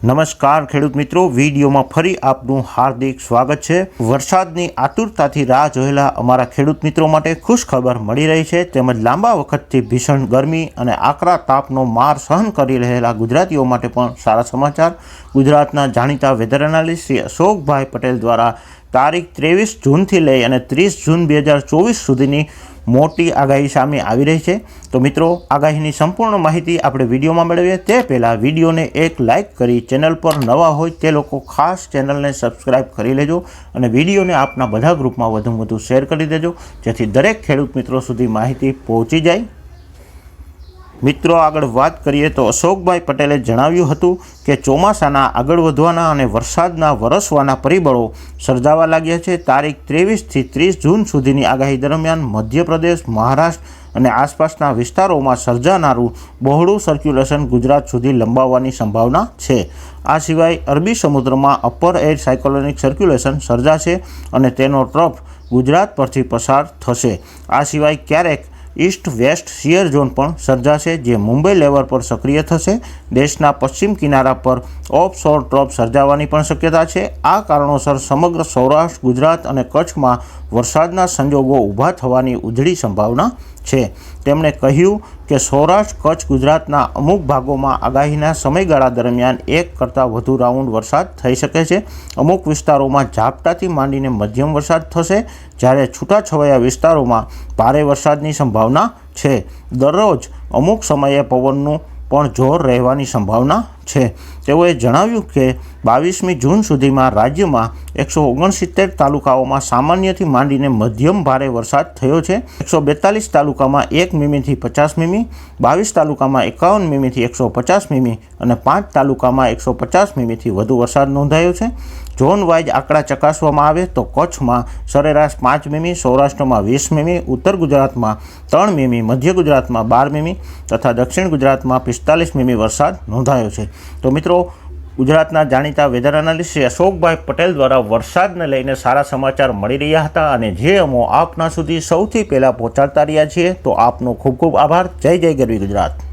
નમસ્કાર ખેડૂત મિત્રો, વિડીયોમાં ફરી આપનું હાર્દિક સ્વાગત છે. વરસાદની આતુરતાથી રાહ જોયેલા અમારા ખેડૂત મિત્રો માટે ખુશ ખબર મળી રહી છે. તેમજ લાંબા વખતથી ભીષણ ગરમી અને આકરા તાપનો માર સહન કરી રહેલા ગુજરાતીઓ માટે પણ સારા સમાચાર. ગુજરાતના જાણીતા વેધર એનાલિસ્ટ શ્રી અશોકભાઈ પટેલ દ્વારા તારીખ ત્રેવીસ જૂનથી લઈ અને ત્રીસ જૂન બે હજાર ચોવીસ સુધીની મોટી આગાહી સામે આવી રહી છે. તો મિત્રો, આગાહીની સંપૂર્ણ માહિતી આપણે વિડીયોમાં મેળવીએ. તે પહેલાં વિડીયોને એક લાઇક કરી ચેનલ પર નવા હોય તે લોકો ખાસ ચેનલને સબસ્ક્રાઇબ કરી લેજો અને વિડીયોને આપના બધા ગ્રુપમાં વધુમાં વધુ શેર કરી દેજો, જેથી દરેક ખેડૂત મિત્રો સુધી માહિતી પહોંચી જાય. મિત્રો, આગળ વાત કરીએ તો અશોકભાઈ પટેલે જણાવ્યું હતું કે ચોમાસાના આગળ વધવાના અને વરસાદના વરસવાના પરિબળો સર્જાવા લાગ્યા છે. તારીખ ત્રેવીસથી ત્રીસ જૂન સુધીની આગાહી દરમિયાન મધ્યપ્રદેશ, મહારાષ્ટ્ર અને આસપાસના વિસ્તારોમાં સર્જાનારું બહોળું સર્ક્યુલેશન ગુજરાત સુધી લંબાવવાની સંભાવના છે. આ સિવાય અરબી સમુદ્રમાં અપર એર સાયકોલોનિક સર્ક્યુલેશન સર્જાશે અને તેનો ટ્રફ ગુજરાત પરથી પસાર થશે. આ સિવાય ક્યારેક ઈસ્ટ વેસ્ટ શિયર ઝોન પણ સર્જાશે, જે મુંબઈ લેવલ પર સક્રિય થશે. દેશના પશ્ચિમ કિનારા પર ઓફશોર ટ્રોપ સર્જાવાની પણ શક્યતા છે. આ કારણોસર સમગ્ર સૌરાષ્ટ્ર, ગુજરાત અને કચ્છમાં વરસાદના સંજોગો ઊભા થવાની ઉજળી સંભાવના છે. તેમણે કહ્યું કે સૌરાષ્ટ્ર, કચ્છ ગુજરાતના અમુક ભાગોમાં આગાહીના સમયગાળા દરમિયાન એક કરતાં વધુ રાઉન્ડ વરસાદ થઈ શકે છે. અમુક વિસ્તારોમાં ઝાપટાથી માંડીને મધ્યમ વરસાદ થશે. જ્યારે છૂટાછવાયા વિસ્તારોમાં ભારે વરસાદની સંભાવના છે. દરરોજ અમુક સમયે પવનનું પણ જોર રહેવાની સંભાવના છે. તેઓએ જણાવ્યું કે, બાવીસમી જૂન સુધીમાં રાજ્યમાં એકસો ઓગણસિત્તેર તાલુકાઓમાં સામાન્યથી માંડીને મધ્યમ ભારે વરસાદ થયો છે. એકસો બેતાલીસ તાલુકામાં એક મીમીથી પચાસ મીમી, બાવીસ તાલુકામાં એકાવન મીમીથી એકસો પચાસ મીમી અને પાંચ તાલુકામાં એકસો પચાસ મીમીથી વધુ વરસાદ નોંધાયો છે. ઝોન વાઇઝ આંકડા ચકાસવામાં આવે તો કચ્છમાં સરેરાશ પાંચ મીમી, સૌરાષ્ટ્રમાં વીસ મીમી, ઉત્તર ગુજરાતમાં ત્રણ મીમી, મધ્ય ગુજરાતમાં બાર મીમી તથા દક્ષિણ ગુજરાતમાં પિસ્તાલીસ મીમી વરસાદ નોંધાયો છે. તો મિત્રો, ગુજરાતના જાણીતા વેધર એનાલિસ્ટ શ્રી અશોકભાઈ પટેલ દ્વારા વરસાદને લઈને સારા સમાચાર મળી રહ્યા હતા અને જે અમો આપના સુધી સૌથી પહેલાં પહોંચાડતા રહ્યા છીએ, તો આપનો ખૂબ ખૂબ આભાર. જય જય ગરવી ગુજરાત.